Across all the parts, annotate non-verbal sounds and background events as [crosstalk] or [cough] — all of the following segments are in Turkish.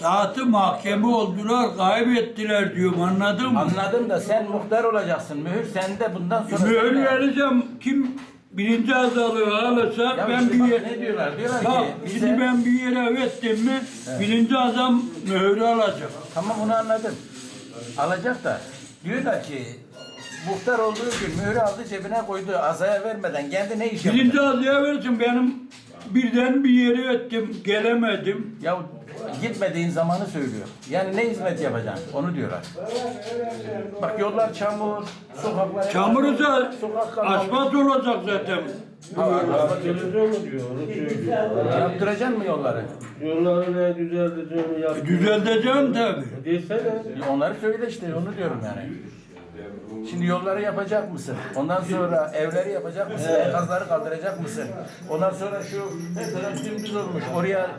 saati mahkeme oldular, kaybettiler diyorum anladın mı? Anladım da sen muhtar olacaksın. Mühür sende bundan sonra. Mühür sende. vereceğim. Kim birinci azalığı alırsa Ya ben işte bir bak yer... ne diyorlar? Diyorlar Bak ki bize... şimdi ben bir yere ettim mi birinci azam mühürü alacak. Tamam onu anladım. Alacak da diyorlar ki muhtar olduğu gün mühürü aldı cebine koydu azaya vermeden kendi ne iş yapacak? Birinci azaya verirsin benim birden bir yere ettim gelemedim. Ya gitmediğin zamanı söylüyor. Yani ne hizmet yapacaksın? Onu diyorlar. Bak yollar çamur, sokaklar... Çamursa Sokak kalmamış. asfalt olacak zaten. Televizyon mu diyor onu söylüyor. Yaptıracaksın mı yolları? Yolları ne düzelteceğini yap. Düzelteceğim tabii. Desene. Ya Onları söyle işte onu diyorum yani. Şimdi yolları yapacak mısın? Ondan sonra evleri yapacak mısın? Enkazları kaldıracak mısın? Ondan sonra şu her taraf dümdüz olmuş. Oraya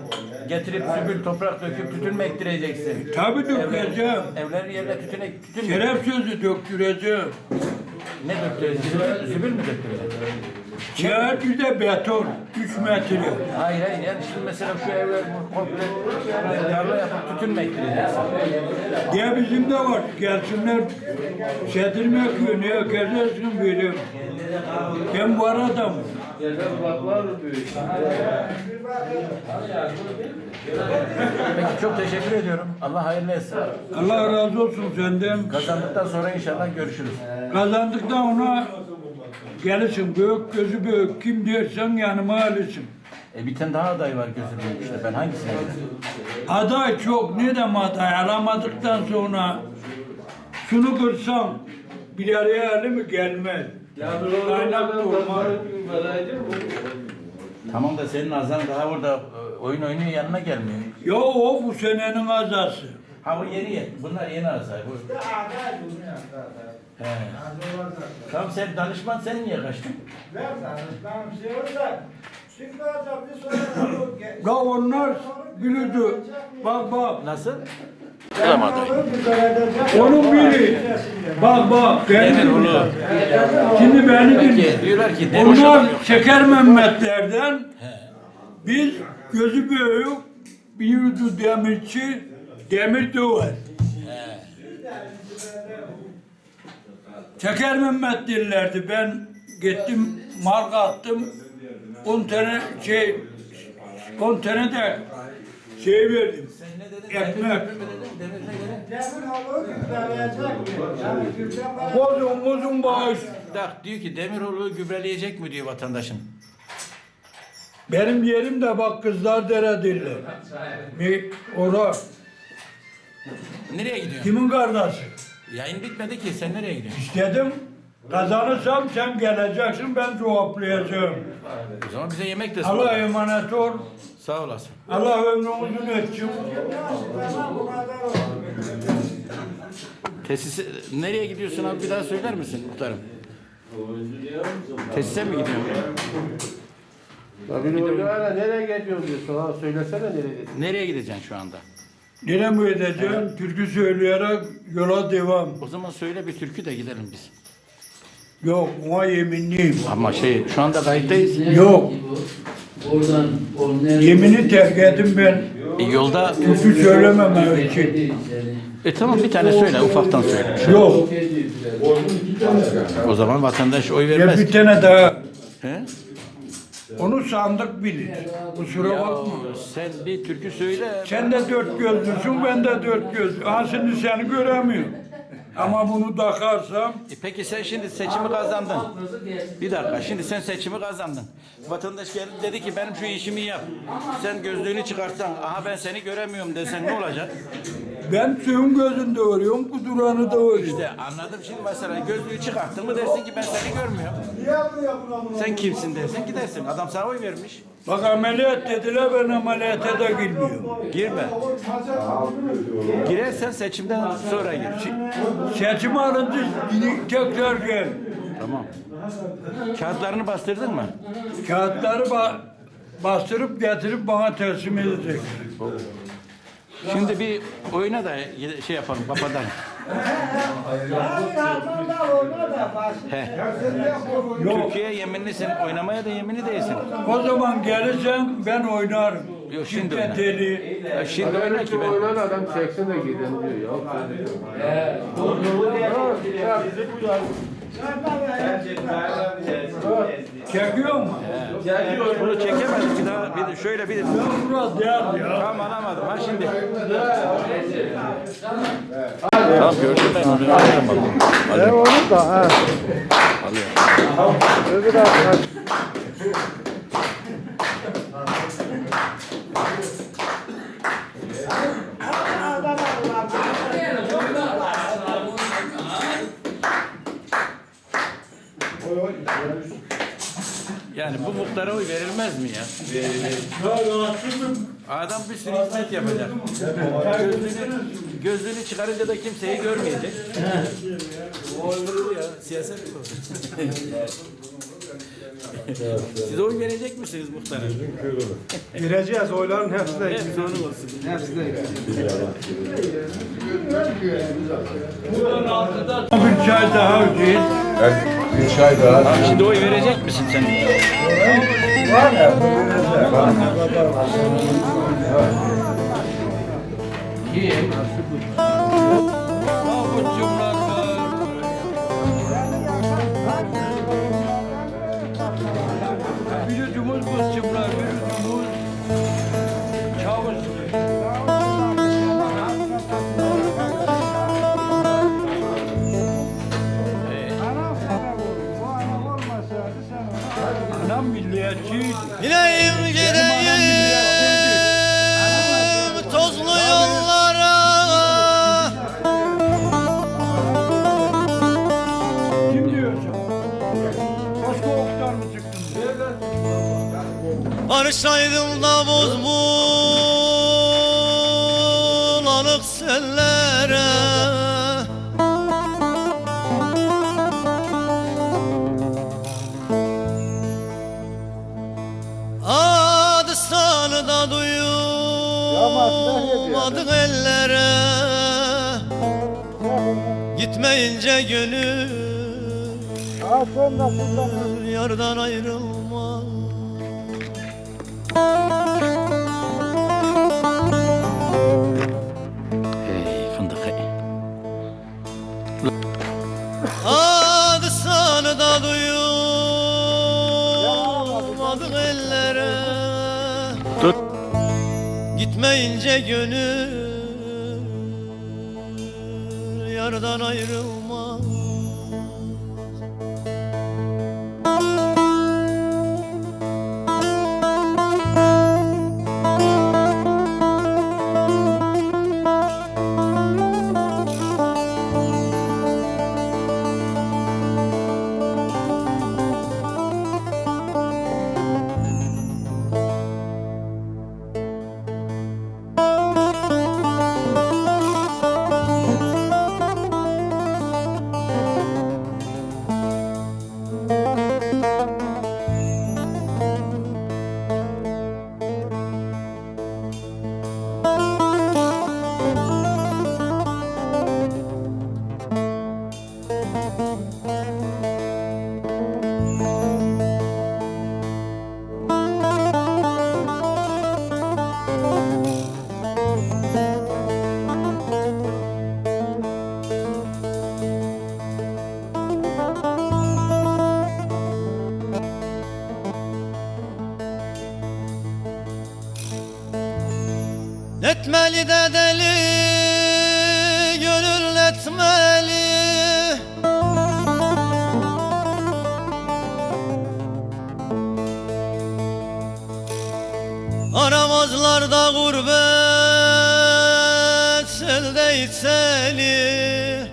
getirip sübül toprak döküp tütün mü ektireceksin? Tabii dökeceğim. Evlerin yerine tütün ek, tütün mü? Şeref sözü döktüreceğim. Ne döktüreceksin? Sübül, sübül mü döktüreceksin? Kağıt bir de beton. 3 metre. Hayır hayır yani şimdi mesela şu evler bu komple tarla yapıp tütün mü ektireceksin? Ya bizim de var. Gelsinler sedirme köyüne gezersin benim. Ben var adamım. Yerden baklar büyük. Peki çok teşekkür ediyorum. Allah hayırlı etsin. Allah razı olsun senden. Kazandıktan sonra inşallah görüşürüz. Kazandıktan ona gelirsin büyük gözü büyük. Kim dersen yanıma alırsın. E bir tane daha aday var gözü büyük işte. Ben hangisine gideyim? Aday çok. Ne demek aday? Alamadıktan sonra şunu kırsam bir araya Ali mi gelmez. Kaynak olmaz. Tamam da senin azan daha orada e, oyun oynuyor yanına gelmiyor. Yo o bu senenin azası. Ha bu yeni yeni. Bunlar yeni azay. Bu... He. Tamam sen danışman sen niye kaçtın? Ya onlar gülüdü. Bak bak. Nasıl? Onun biri. Bak bak. Beni dinle. Şimdi beni dinle. Diyorlar ki Onlar şeker Mehmetlerden biz gözü büyük bir yüzü demirci demir döver. Şeker Mehmet dillerdi. Ben gittim mark attım. 10 tane şey 10 tane de şey verdim. Sen Demir mi dedin? Demir ne dedin? Bozun bozun bağış. Tak diyor ki Demiroğlu gübreleyecek mi diyor vatandaşın. Benim yerim de bak kızlar dere diller. Bir ora. Nereye gidiyorsun? Kimin kardeşi? Yayın bitmedi ki sen nereye gidiyorsun? İstedim. Kazanırsam sen geleceksin ben cevaplayacağım. O zaman bize yemek de Allah emanet ol. Sağ olasın. Allah ömrünü uzun etsin. Tesise nereye gidiyorsun abi bir daha söyler misin muhtarım? Tesise mi gidiyorsun? Tabii oynuyorlar nereye gidiyorsun diyor. Sonra söylesene nereye gidiyorsun. Nereye gideceksin şu anda? Nereye mi edeceğim? Türkü söyleyerek yola devam. O zaman söyle bir türkü de gidelim biz. Yok ona yeminliyim. Ama şey şu anda kayıttayız. Yok. Oradan o nerede? Yemini terk ettim ben. E, yolda Türkü söylemem için. e tamam bir tane söyle ufaktan söyle. Yok. O zaman vatandaş oy Ya vermez. bir tane daha. He? Onu sandık bilir. Kusura Ya bakma. sen bir türkü söyle. Sen de dört gözlüsün, ben de dört göz. Ha şimdi seni göremiyorum. Ama bunu takarsam E peki sen şimdi seçimi kazandın. Bir dakika şimdi sen seçimi kazandın. Vatandaş geldi dedi ki benim şu işimi yap. Sen gözlüğünü çıkartsan aha ben seni göremiyorum desen ne olacak? ben suyun gözünde örüyorum, kuduranı da örüyorum. İşte anladım şimdi mesela gözlüğü çıkarttın mı dersin ki ben seni görmüyorum. Sen kimsin dersin gidersin. Adam sana oy vermiş. Bak ameliyat dediler, ben ameliyata da girmiyorum. Girme. Girersen seçimden sonra gir. Seçim alındı, yine tekrar gel. Tamam. Kağıtlarını bastırdın mı? Kağıtları ba- bastırıp getirip bana teslim edecek. Şimdi bir oyuna da şey yapalım. He. Yok, Türkiye yeminlisin. Oynamaya da yeminli değilsin. o zaman gelirsen ben oynarım. Yok şimdi oyna. Şiddeteli. Ya şimdi oyna ki ben. Oynan adam 80'e giden diyor ya. Çekiyor mu? Bunu çekemedik bir daha. Bir de şöyle bir Ya Murat ya ya. Tam alamadım ha şimdi. Tamam gördüm ben onu. Alamadım. E onu da ha. Öbür arkadaş. Yani bu muhtara oy verilmez mi ya? Adam bir sürü hizmet yapacak. Gözlüğünü, gözlüğünü çıkarınca da kimseyi görmeyecek. O ya. Siyaset [laughs] bu. Siz oy verecek misiniz muhtara? Gireceğiz oyların hepsi de. Hepsi onun olsun. Buradan altıda bir çay daha Hüseyin. Abi şimdi oy verecek misin sen? Var. Barışaydım da boz bulanık sellere. Adı sanı da duyulmadık ellere. Gitmeyince gönül yardan ayrılmaz Hey fındık hey. Adı sanı da duyulmadık ellere Tut. Gitmeyince gönül yardan ayrılmaz Etmeli de deli gönül etmeli. Aramazlar da gurbet elde içseli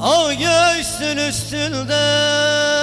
Av göğsün üstünde